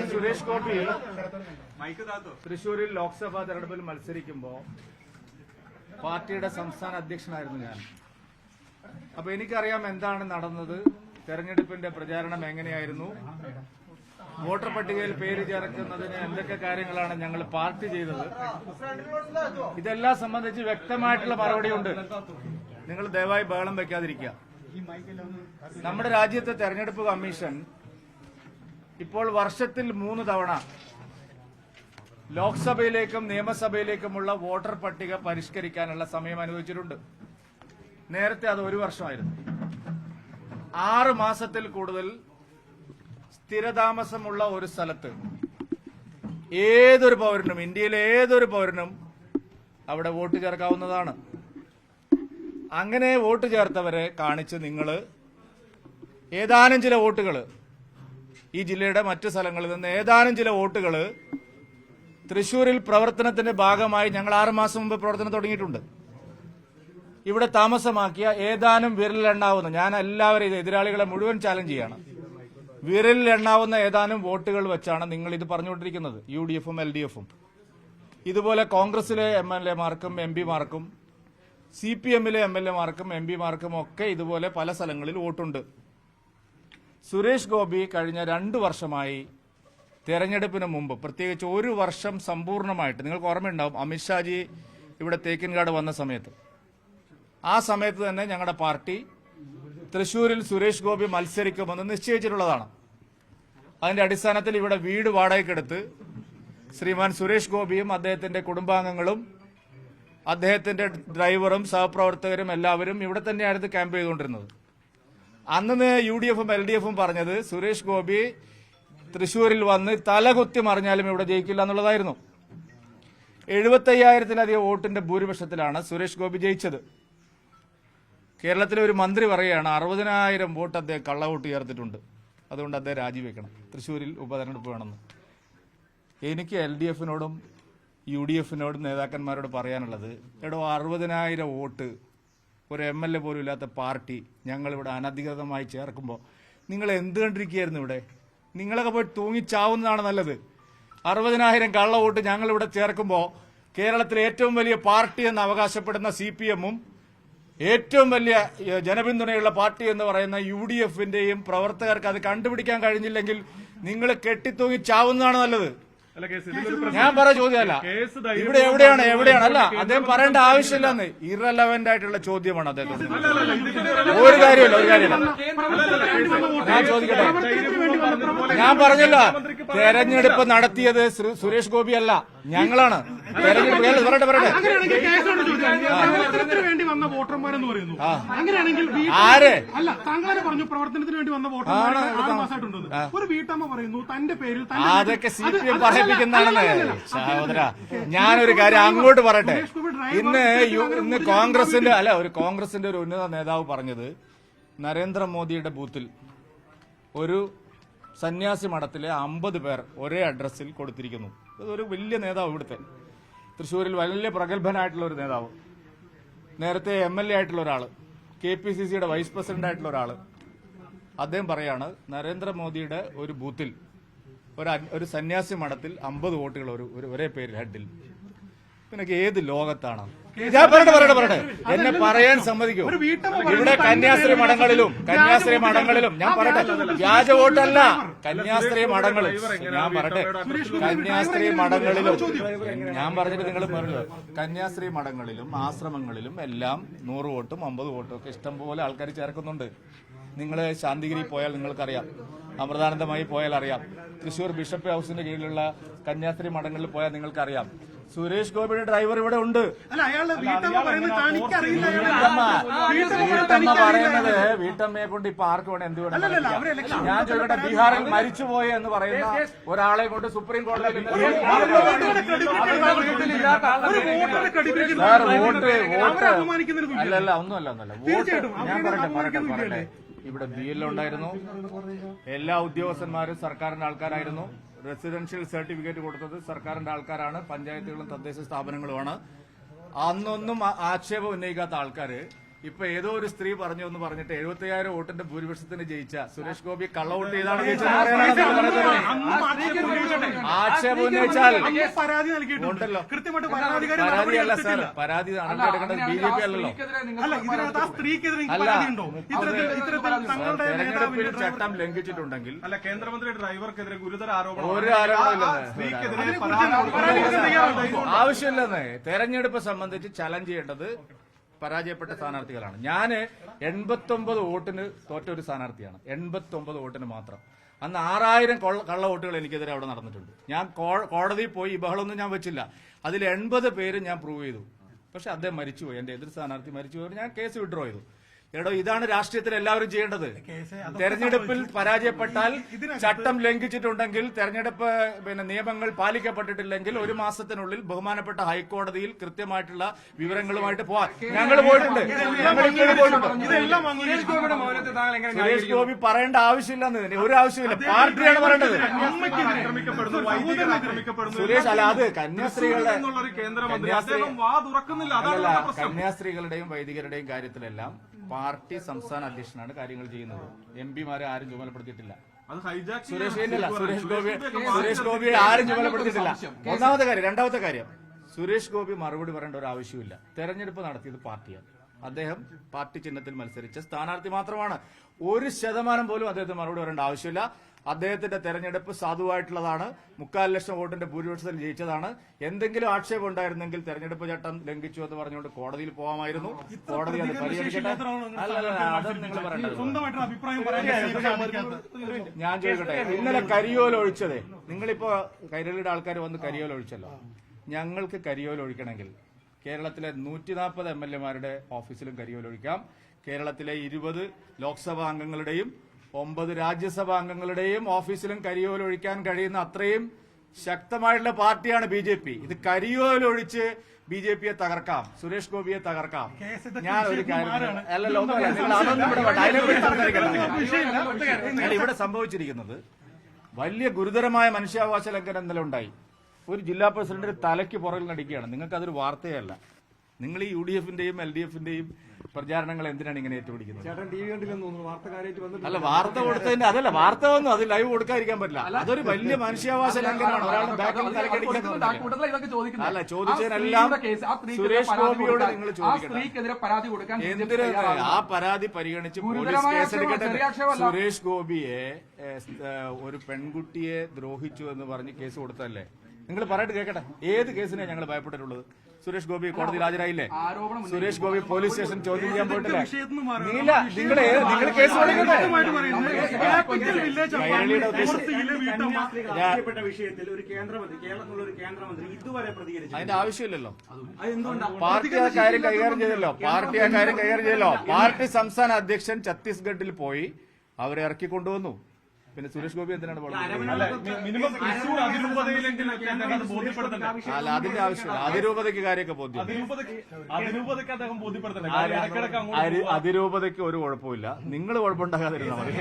ശ്രീമാൻ സുരേഷ് ഗോപി തൃശൂരിൽ ലോക്സഭാ തെരഞ്ഞെടുപ്പിൽ മത്സരിക്കുമ്പോൾ പാർട്ടിയുടെ സംസ്ഥാന അധ്യക്ഷനായിരുന്നു ഞാൻ. അപ്പൊ എനിക്കറിയാം എന്താണ് നടന്നത്. തെരഞ്ഞെടുപ്പിന്റെ പ്രചാരണം എങ്ങനെയായിരുന്നു. വോട്ടർ പട്ടികയിൽ പേര് ചേർക്കുന്നതിന് എന്തൊക്കെ കാര്യങ്ങളാണ് ഞങ്ങൾ പാർട്ടി ചെയ്തത്. ഇതെല്ലാം സംബന്ധിച്ച് വ്യക്തമായിട്ടുള്ള മറുപടിയുണ്ട്. നിങ്ങൾ ദയവായി ബഹളം വെക്കാതിരിക്കുക. നമ്മുടെ രാജ്യത്തെ തെരഞ്ഞെടുപ്പ് കമ്മീഷൻ ഇപ്പോൾ വർഷത്തിൽ മൂന്ന് തവണ ലോക്സഭയിലേക്കും നിയമസഭയിലേക്കുമുള്ള വോട്ടർ പട്ടിക പരിഷ്കരിക്കാനുള്ള സമയം അനുവദിച്ചിട്ടുണ്ട്. നേരത്തെ അത് ഒരു വർഷമായിരുന്നു. ആറ് മാസത്തിൽ കൂടുതൽ സ്ഥിരതാമസമുള്ള ഒരു സ്ഥലത്ത് ഏതൊരു പൗരനും ഇന്ത്യയിലെ ഏതൊരു പൗരനും അവിടെ വോട്ട് ചേർക്കാവുന്നതാണ്. അങ്ങനെ വോട്ട് ചേർത്തവരെ കാണിച്ച് നിങ്ങൾ ഏതാനും ചില വോട്ടുകൾ ഈ ജില്ലയുടെ മറ്റു സ്ഥലങ്ങളിൽ നിന്ന് ഏതാനും ചില വോട്ടുകൾ തൃശൂരിൽ പ്രവർത്തനത്തിന്റെ ഭാഗമായി ഞങ്ങൾ ആറുമാസം മുമ്പ് പ്രവർത്തനം തുടങ്ങിയിട്ടുണ്ട്. ഇവിടെ താമസമാക്കിയ ഏതാനും വിരലിലെണ്ണാവുന്ന ഞാൻ എല്ലാവരെയും എതിരാളികളെ മുഴുവൻ ചാലഞ്ച് ചെയ്യാണ്. വിരലിലെണ്ണാവുന്ന ഏതാനും വോട്ടുകൾ വെച്ചാണ് നിങ്ങൾ ഇത് പറഞ്ഞുകൊണ്ടിരിക്കുന്നത് യു ഡി എഫും എൽ ഡി എഫും. ഇതുപോലെ കോൺഗ്രസിലെ എം എൽ എമാർക്കും എം പിമാർക്കും സി പി എമ്മിലെ എം എൽ എമാർക്കും എം പിമാർക്കും ഒക്കെ ഇതുപോലെ പല സ്ഥലങ്ങളിൽ വോട്ടുണ്ട്. സുരേഷ് ഗോപി കഴിഞ്ഞ രണ്ട് വർഷമായി തെരഞ്ഞെടുപ്പിന് മുമ്പ് പ്രത്യേകിച്ച് ഒരു വർഷം സമ്പൂർണമായിട്ട് നിങ്ങൾക്ക് ഓർമ്മയുണ്ടാവും അമിത്ഷാജി ഇവിടെ തേക്കിൻകാട് വന്ന സമയത്ത്. ആ സമയത്ത് തന്നെ ഞങ്ങളുടെ പാർട്ടി തൃശൂരിൽ സുരേഷ് ഗോപി മത്സരിക്കുമെന്ന് നിശ്ചയിച്ചിട്ടുള്ളതാണ്. അതിന്റെ അടിസ്ഥാനത്തിൽ ഇവിടെ വീട് വാടകയ്ക്കെടുത്ത് ശ്രീമാൻ സുരേഷ് ഗോപിയും അദ്ദേഹത്തിന്റെ കുടുംബാംഗങ്ങളും അദ്ദേഹത്തിന്റെ ഡ്രൈവറും സഹപ്രവർത്തകരും എല്ലാവരും ഇവിടെ തന്നെയായിരുന്നു ക്യാമ്പ് ചെയ്തുകൊണ്ടിരുന്നത്. അന്ന് യു ഡി എഫും എൽ ഡി എഫും പറഞ്ഞത് സുരേഷ് ഗോപി തൃശൂരിൽ വന്ന് തലകുത്തി മറിഞ്ഞാലും ഇവിടെ ജയിക്കില്ല എന്നുള്ളതായിരുന്നു. എഴുപത്തയ്യായിരത്തിലധികം വോട്ടിന്റെ ഭൂരിപക്ഷത്തിലാണ് സുരേഷ് ഗോപി ജയിച്ചത്. കേരളത്തിലെ ഒരു മന്ത്രി പറയുകയാണ് അറുപതിനായിരം വോട്ട് അദ്ദേഹം കള്ളവോട്ട് ചേർത്തിട്ടുണ്ട് അതുകൊണ്ട് അദ്ദേഹം രാജിവെക്കണം. തൃശൂരിൽ ഉപതെരഞ്ഞെടുപ്പ് വേണമെന്ന്. എനിക്ക് എൽ ഡി എഫിനോടും യു ഡി എഫിനോടും നേതാക്കന്മാരോട് പറയാനുള്ളത് എടോ അറുപതിനായിരം വോട്ട് ഒരു എം എൽ എ പോലും ഇല്ലാത്ത പാർട്ടി ഞങ്ങളിവിടെ അനധികൃതമായി ചേർക്കുമ്പോൾ നിങ്ങൾ എന്ത് കണ്ടിരിക്കുകയായിരുന്നു ഇവിടെ? നിങ്ങളൊക്കെ പോയി തൂങ്ങിച്ചാവുന്നതാണ് നല്ലത്. അറുപതിനായിരം കള്ള വോട്ട് ഞങ്ങളിവിടെ ചേർക്കുമ്പോൾ കേരളത്തിലെ ഏറ്റവും വലിയ പാർട്ടി എന്ന് അവകാശപ്പെടുന്ന സി പി എമ്മും ഏറ്റവും വലിയ ജനപിന്തുണയുള്ള പാർട്ടി എന്ന് പറയുന്ന യു ഡി എഫിന്റെയും പ്രവർത്തകർക്ക് അത് കണ്ടുപിടിക്കാൻ കഴിഞ്ഞില്ലെങ്കിൽ നിങ്ങൾ കെട്ടിത്തൂങ്ങി ചാവുന്നതാണ് നല്ലത്. അല്ല കേസ് ഇതിലൊരു ഞാൻ പറയാ ചോദ്യമല്ല. ഇവിടെ എവിടെയാണ് എവിടെയാണ്? അല്ല അദ്ദേഹം പറയേണ്ട ആവശ്യമില്ലെന്ന് ഇറലവന്റ് ആയിട്ടുള്ള ചോദ്യമാണ് അദ്ദേഹത്തിന് ഒരു കാര്യമില്ല ഒരു കാര്യമില്ല. ഞാൻ ചോദിക്കട്ടെ? ഞാൻ പറഞ്ഞില്ല തെരഞ്ഞെടുപ്പ് നടത്തിയത് ശ്രീ- സുരേഷ് ഗോപി അല്ല. ഞങ്ങളാണ്. തെരഞ്ഞെടുപ്പ് പറയട്ടെ പറയട്ടെ. വന്ന വോട്ടർമാരെന്ന് പറയുന്നു. അങ്ങനെയാണെങ്കിൽ ആര്? അല്ല താങ്കളെ പറഞ്ഞു പ്രവർത്തനത്തിന് വേണ്ടി വന്ന വോട്ടർമാർ ഒരു വീട്ടമ്മ പറയുന്നു തന്റെ പേരിൽ അതൊക്കെ സി പി എം അല്ല. സഹോദര ഞാനൊരു കാര്യം അങ്ങോട്ട് പറയട്ടെ. ഇന്ന് ഇന്ന് കോൺഗ്രസിന്റെ അല്ല ഒരു കോൺഗ്രസിന്റെ ഒരു ഉന്നത നേതാവ് പറഞ്ഞത് നരേന്ദ്രമോദിയുടെ ബൂത്തിൽ ഒരു സന്യാസി മഠത്തിലെ അമ്പത് പേർ ഒരേ അഡ്രസ്സിൽ കൊടുത്തിരിക്കുന്നു. ഇതൊരു വലിയ നേതാവ് ഇവിടുത്തെ. തൃശ്ശൂരിൽ വലിയ പ്രഗത്ഭനായിട്ടുള്ള ഒരു നേതാവ്. നേരത്തെ എം എൽ എ ആയിട്ടുള്ള ഒരാൾ കെ പി സി സിയുടെ വൈസ് പ്രസിഡന്റ് ആയിട്ടുള്ള ഒരാൾ അദ്ദേഹം പറയാണ് നരേന്ദ്രമോദിയുടെ ഒരു ബൂത്തിൽ ഒരു ഒരു സന്യാസി മഠത്തിൽ അമ്പത് വോട്ടുകൾ ഒരു ഒരു- പേരിൽ ഹെഡിൽ. നിനക്ക് ഏത് ലോകത്താണ്? ഞാൻ പറയട്ടെ പറയട്ടെ പറയട്ടെ. എന്നെ പറയാൻ സമ്മതിക്കൂ. ഇവിടെ കന്യാസ്ത്രീ മഠങ്ങളിലും കന്യാസ്ത്രീ മഠങ്ങളിലും ഞാൻ പറയട്ടെ വ്യാജ വോട്ടല്ല. കന്യാസ്ത്രീ മഠങ്ങളിൽ ഞാൻ പറയട്ടെ. കന്യാസ്ത്രീ മഠങ്ങളിലും ഞാൻ പറഞ്ഞിട്ട് നിങ്ങൾ പറഞ്ഞു കന്യാസ്ത്രീ മഠങ്ങളിലും ആശ്രമങ്ങളിലും എല്ലാം നൂറ് വോട്ടും അമ്പത് വോട്ടും ഒക്കെ ഇഷ്ടംപോലെ ആൾക്കാർ ചേർക്കുന്നുണ്ട്. നിങ്ങൾ ശാന്തിഗിരി പോയാൽ നിങ്ങൾക്കറിയാം. അമൃതാനന്ദമായി പോയാൽ അറിയാം. തൃശൂർ ബിഷപ്പ് ഹൗസിന്റെ കീഴിലുള്ള കന്യാസ്ത്രീ മഠങ്ങളിൽ പോയാൽ നിങ്ങൾക്കറിയാം. സുരേഷ് ഗോപിയുടെ ഡ്രൈവർ ഇവിടെ ഉണ്ട്. വീട്ടമ്മ പറയുന്നത് വീട്ടമ്മയെ കൊണ്ട് ഇപ്പൊ ആർക്ക് വേണം എന്ത് വേണം ഞാൻ ചോദിക്കട്ടെ ബീഹാറിൽ മരിച്ചുപോയ എന്ന് പറയുന്ന ഒരാളെ കൊണ്ട് സുപ്രീം കോടതിയിൽ വോട്ട് വോട്ട് അല്ലല്ല ഒന്നുമല്ല ഒന്നല്ല വോട്ട്. ഞാൻ പറയട്ടെ പറയട്ടെ പറയട്ടെ. ഇവിടെ ബി എൽ ഉണ്ടായിരുന്നു. എല്ലാ ഉദ്യോഗസ്ഥന്മാരും സർക്കാരിന്റെ ആൾക്കാരായിരുന്നു. റെസിഡൻഷ്യൽ സർട്ടിഫിക്കറ്റ് കൊടുത്തത് സർക്കാരിന്റെ ആൾക്കാരാണ്. പഞ്ചായത്തുകളും തദ്ദേശ സ്ഥാപനങ്ങളുമാണ്. അന്നൊന്നും ആക്ഷേപം ഉന്നയിക്കാത്ത ആൾക്കാര് ഇപ്പൊ ഏതോ ഒരു സ്ത്രീ പറഞ്ഞു എന്ന് പറഞ്ഞിട്ട് എഴുപത്തിയായിരം വോട്ടിന്റെ ഭൂരിപക്ഷത്തിന് ജയിച്ച സുരേഷ് ഗോപി കള്ള വോട്ട് ചെയ്താണ് ആക്ഷേപം ഉന്നയിച്ചാൽ പരാതി നൽകിയിട്ടുണ്ട്. ഉണ്ടല്ലോ. കൃത്യമായിട്ട് പരാതിയല്ല സാർ. എടുത്തിട്ടില്ല. പരാതി നടപടിയെടുക്കേണ്ടത് ബി ജെ പി അല്ലല്ലോ. അല്ല തെരഞ്ഞെടുപ്പിൽ ചട്ടം ലംഘിച്ചിട്ടുണ്ടെങ്കിൽ അല്ല കേന്ദ്രമന്ത്രി ഡ്രൈവർക്കെതിരെ ഗുരുതര ആരോപണം ഒരു ആരോപണമില്ലെന്ന്? ആവശ്യമില്ലെന്ന്. തെരഞ്ഞെടുപ്പ് സംബന്ധിച്ച് ചലഞ്ച് ചെയ്യേണ്ടത് പരാജയപ്പെട്ട സ്ഥാനാർത്ഥികളാണ്. ഞാൻ എൺപത്തൊമ്പത് വോട്ടിന് തോറ്റ ഒരു സ്ഥാനാർത്ഥിയാണ്. എൺപത്തൊമ്പത് വോട്ടിന് മാത്രം. അന്ന് ആറായിരം കൊള്ള- വോട്ടുകൾ എനിക്കെതിരെ അവിടെ നടന്നിട്ടുണ്ട്. ഞാൻ കോടതിയിൽ പോയി ഈ ബഹളമൊന്നും ഞാൻ വെച്ചില്ല. അതിൽ എൺപത് പേര് ഞാൻ പ്രൂവ് ചെയ്തു. പക്ഷെ അദ്ദേഹം മരിച്ചുപോയി. എന്റെ എതിർ സ്ഥാനാർത്ഥി മരിച്ചുപോയി. ഞാൻ കേസ് വിഡ്രോ ചെയ്തു. എടോ ഇതാണ് രാഷ്ട്രീയത്തിൽ എല്ലാവരും ചെയ്യേണ്ടത്. തെരഞ്ഞെടുപ്പിൽ പരാജയപ്പെട്ടാൽ ചട്ടം ലംഘിച്ചിട്ടുണ്ടെങ്കിൽ തെരഞ്ഞെടുപ്പ് പിന്നെ നിയമങ്ങൾ പാലിക്കപ്പെട്ടിട്ടില്ലെങ്കിൽ ഒരു മാസത്തിനുള്ളിൽ ബഹുമാനപ്പെട്ട ഹൈക്കോടതിയിൽ കൃത്യമായിട്ടുള്ള വിവരങ്ങളുമായിട്ട് പോവാൻ. ഞങ്ങൾ പോയിട്ടുണ്ട്. സുരേഷ് ഗോപി പറയേണ്ട ആവശ്യമില്ലെന്ന് തന്നെ. ഒരു ആവശ്യമില്ല പാർട്ടിയാണ് പറയേണ്ടത്. സുരേഷ് അല്ല അത് കന്യാസ്ത്രീകളുടെ എന്നുള്ളൊരു കേന്ദ്രമന്ത്രി. അദ്ദേഹം വാ തുറക്കുന്നില്ല അതാണ് അല്ലല്ല നമ്മുടെ പ്രശ്നം. കന്യാസ്ത്രീകളുടെയും വൈദികരുടെയും കാര്യത്തിലെല്ലാം പാർട്ടി സംസ്ഥാന അധ്യക്ഷനാണ് കാര്യങ്ങൾ ചെയ്യുന്നത്. എം പിമാരെ ആരും ചുമതലപ്പെടുത്തിയിട്ടില്ല. സുരേഷ് സുരേഷ് ഗോപി സുരേഷ് സുരേഷ് ഗോപിയെ ആരും ചുമതലപ്പെടുത്തിയിട്ടില്ല. ഒന്നാമത്തെ കാര്യം രണ്ടാമത്തെ കാര്യം. സുരേഷ് ഗോപി മറുപടി പറയേണ്ട ഒരു ആവശ്യമില്ല തെരഞ്ഞെടുപ്പ് നടത്തിയത് പാർട്ടിയാണ്. അദ്ദേഹം പാർട്ടി ചിഹ്നത്തിൽ മത്സരിച്ച സ്ഥാനാർത്ഥി മാത്രമാണ്. ഒരു ശതമാനം പോലും അദ്ദേഹത്തിന് മറുപടി പറയേണ്ട ആവശ്യമില്ല. അദ്ദേഹത്തിന്റെ തെരഞ്ഞെടുപ്പ് സാധുവായിട്ടുള്ളതാണ്. മുക്കാൽ ലക്ഷം വോട്ടിന്റെ ഭൂരിപക്ഷത്തിൽ ജയിച്ചതാണ്. എന്തെങ്കിലും ആക്ഷേപം ഉണ്ടായിരുന്നെങ്കിൽ തെരഞ്ഞെടുപ്പ് ചട്ടം ലംഘിച്ചു എന്ന് പറഞ്ഞുകൊണ്ട് കോടതിയിൽ പോകാമായിരുന്നു കോടതി അത് ഞാൻ ചോദിക്കട്ടെ ഇന്നലെ കരിയോൽ ഒഴിച്ചതേ. നിങ്ങളിപ്പോ കൈരളിയുടെ ആൾക്കാർ വന്ന് കരിയോൽ ഒഴിച്ചല്ലോ. ഞങ്ങൾക്ക് കരിയോൽ ഒഴിക്കണമെങ്കിൽ കേരളത്തിലെ നൂറ്റി നാൽപ്പത് എം എൽ എമാരുടെ ഓഫീസിലും കരിയോലൊഴിക്കാം കേരളത്തിലെ ഇരുപത് ലോക്സഭാ അംഗങ്ങളുടെയും ഒമ്പത് രാജ്യസഭാ അംഗങ്ങളുടെയും ഓഫീസിലും കരിയോലൊഴിക്കാൻ കഴിയുന്ന അത്രയും ശക്തമായിട്ടുള്ള പാർട്ടിയാണ് ബി ജെ പി. ഇത് കരിയോലൊഴിച്ച് ബി ജെ പിയെ തകർക്കാം. സുരേഷ് ഗോപിയെ തകർക്കാം. ഞാൻ ഒരു കാര്യം. അല്ലല്ലോ അതൊന്നും ഇവിടെ അതിനെക്കുറിച്ച് ഇവിടെ സംഭവിച്ചിരിക്കുന്നത് വലിയ ഗുരുതരമായ മനുഷ്യാവകാശ ലംഘനം ഇന്നലെ ഉണ്ടായി. ഒരു ജില്ലാ പ്രസിഡന്റ് തലയ്ക്ക് പുറകിൽ നടിക്കുകയാണ്. നിങ്ങൾക്ക് അതൊരു വാർത്തയല്ല. നിങ്ങൾ ഈ യു ഡി എഫിന്റെയും എൽ ഡി എഫിന്റെയും പ്രചാരണങ്ങൾ എന്തിനാണ് ഇങ്ങനെ ഏറ്റുപിടിക്കുന്നത് അല്ല വാർത്ത കൊടുത്തതിന്റെ അതല്ല വാർത്ത വന്നു. അത് ലൈവ് കൊടുക്കാതിരിക്കാൻ പറ്റില്ല. അതൊരു വലിയ മനുഷ്യാവകാശ ലംഘനമാണ്. ഒരാൾ ബാക്കിൽ അല്ല, ചോദിച്ചതിനെല്ലാം സുരേഷ് പരാതി ഗോപിയോട് നിങ്ങൾ ആ ചോദിക്കണം. എന്തിനാ ആ പരാതി പരിഗണിച്ച് പോലീസ് കേസെടുക്കട്ടെ. സുരേഷ് ഗോപിയെ ഒരു പെൺകുട്ടിയെ ദ്രോഹിച്ചു എന്ന് പറഞ്ഞ് കേസ് കൊടുത്തല്ലേ നിങ്ങൾ പറയട്ട് കേൾക്കട്ടെ ഏത് കേസിനാണ് ഞങ്ങൾ ഭയപ്പെട്ടിട്ടുള്ളത്? സുരേഷ് ഗോപി കോടതിയിൽ ഹാജരായില്ലേ? ആരോപണം സുരേഷ് ഗോപി പോലീസ് സ്റ്റേഷൻ ചോദ്യം ചെയ്യാൻ പോയിട്ടില്ലേ? നീല നിങ്ങൾ നിങ്ങൾ കേസ് അതിന്റെ ആവശ്യമില്ലല്ലോ. പാർട്ടി ആ കാര്യം കൈകാര്യം ചെയ്തല്ലോ. പാർട്ടി ആ കാര്യം കൈകാര്യം ചെയ്തല്ലോ. പാർട്ടി സംസ്ഥാന അധ്യക്ഷൻ ഛത്തീസ്ഗഡിൽ പോയി അവരെ ഇറക്കി കൊണ്ടുവന്നു പിന്നെ സുരേഷ് ഗോപി എന്തിനാണ് പറഞ്ഞത് മിനിമം തൃശ്ശൂർ അതിരൂപതയിലെങ്കിലും അദ്ദേഹം അത് ബോധ്യപ്പെടുത്തണ്ടേ അല്ല അതിന്റെ ആവശ്യം അതിരൂപതയ്ക്ക് കാര്യമൊക്കെ ബോധ്യം അതിരൂപതയ്ക്ക് അതിരൂപതയ്ക്ക് അദ്ദേഹം ബോധ്യപ്പെടുത്തണ്ടേ കാര്യം ഇടയ്ക്കിടയ്ക്ക് അങ്ങോട്ട് അരി- അതിരൂപതയ്ക്ക് ഒരു കുഴപ്പമില്ല. നിങ്ങൾ കുഴപ്പമുണ്ടാകാതിരുന്നാൽ മതി.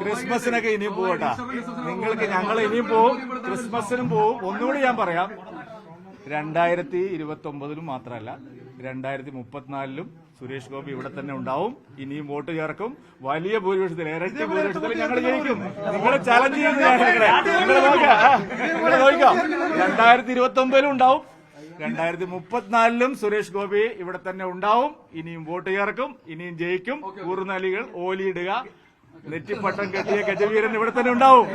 ക്രിസ്മസിനൊക്കെ ഇനിയും പോകട്ടാ. നിങ്ങൾക്ക് ഞങ്ങൾ ഇനിയും പോവും ക്രിസ്മസിനും പോവും ഒന്നുകൂടി ഞാൻ പറയാം. രണ്ടായിരത്തി ഇരുപത്തി ഒമ്പതിലും മാത്രമല്ല രണ്ടായിരത്തി മുപ്പത്തിനാലിലും സുരേഷ് ഗോപി ഇവിടെ തന്നെ ഉണ്ടാവും. ഇനിയും വോട്ട് ചേർക്കും. വലിയ ഭൂരിപക്ഷത്തിൽ ഇരട്ടി ഭൂരിപക്ഷത്തിൽ ഞങ്ങൾ ജയിക്കും. നിങ്ങൾ ചലഞ്ച് ചെയ്യുന്ന രണ്ടായിരത്തി ഇരുപത്തി ഒമ്പതിലും ഉണ്ടാവും. രണ്ടായിരത്തി മുപ്പത്തിനാലിലും സുരേഷ് ഗോപി ഇവിടെ തന്നെ ഉണ്ടാവും. ഇനിയും വോട്ട് ചേർക്കും. ഇനിയും ജയിക്കും. കൂറുനാലികൾ ഓലിയിടുക. നെറ്റിപ്പട്ടം കെട്ടിയ ഗജവീരൻ ഇവിടെ തന്നെ ഉണ്ടാവും.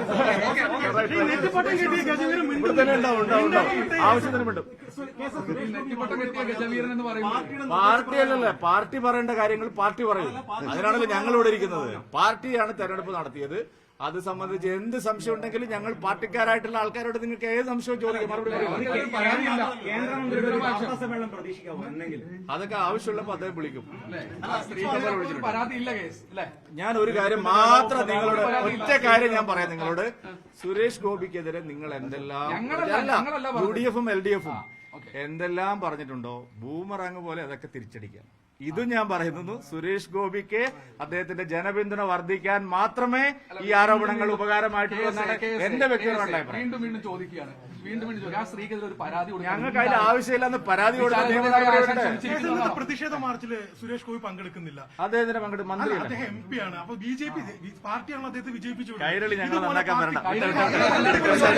ആവശ്യത്തിന് വിടും പാർട്ടി അല്ലല്ലേ പാർട്ടി പറയേണ്ട കാര്യങ്ങൾ പാർട്ടി പറയും. അതിനാണല്ലോ ഞങ്ങൾ ഇവിടെ ഇരിക്കുന്നത്. പാർട്ടിയാണ് തെരഞ്ഞെടുപ്പ് നടത്തിയത്. അത് സംബന്ധിച്ച് എന്ത് സംശയം ഉണ്ടെങ്കിലും ഞങ്ങൾ പാർട്ടിക്കാരായിട്ടുള്ള ആൾക്കാരോട് നിങ്ങൾക്ക് ഏത് സംശയവും ചോദിക്കും. മറുപടി അതൊക്കെ ആവശ്യമുള്ളപ്പോൾ അദ്ദേഹം വിളിക്കും. ഞാൻ ഒരു കാര്യം മാത്രം നിങ്ങളോട് ഒറ്റ കാര്യം ഞാൻ പറയാം നിങ്ങളോട്. സുരേഷ് ഗോപിക്കെതിരെ നിങ്ങൾ എന്തെല്ലാം യു ഡി എഫും എൽ ഡി എഫും എന്തെല്ലാം പറഞ്ഞിട്ടുണ്ടോ? ബൂമറാങ് പോലെ അതൊക്കെ തിരിച്ചടിക്കാം. ഇതും ഞാൻ പറയുന്നു. സുരേഷ് ഗോപിക്ക് അദ്ദേഹത്തിന്റെ ജനപിന്തുണ വർദ്ധിക്കാൻ മാത്രമേ ഈ ആരോപണങ്ങൾ ഉപകാരമായിട്ടുള്ളൂ എന്നാണ് എന്റെ വ്യക്തിപരമായ വീണ്ടും വീണ്ടും ചോദിക്കുകയാണ്. വീണ്ടും വീണ്ടും ചോദിക്കും. ആ സ്ത്രീക്കെതിരെ ഒരു പരാതി ഞങ്ങൾക്ക് അതിന്റെ ആവശ്യമില്ലെന്ന് പരാതി. പ്രതിഷേധ മാർച്ചിൽ സുരേഷ് ഗോപി പങ്കെടുക്കുന്നില്ല. അദ്ദേഹത്തിന്റെ പങ്കെടുത്ത് മന്ത്രി അദ്ദേഹം എം പി ആണ്. അപ്പൊ ബി ജെ പി പാർട്ടിയാണ് അദ്ദേഹത്തെ വിജയിപ്പിച്ചു കൈരളി ഞങ്ങൾ നന്നാക്കാൻ പാർട്ടി- വരണം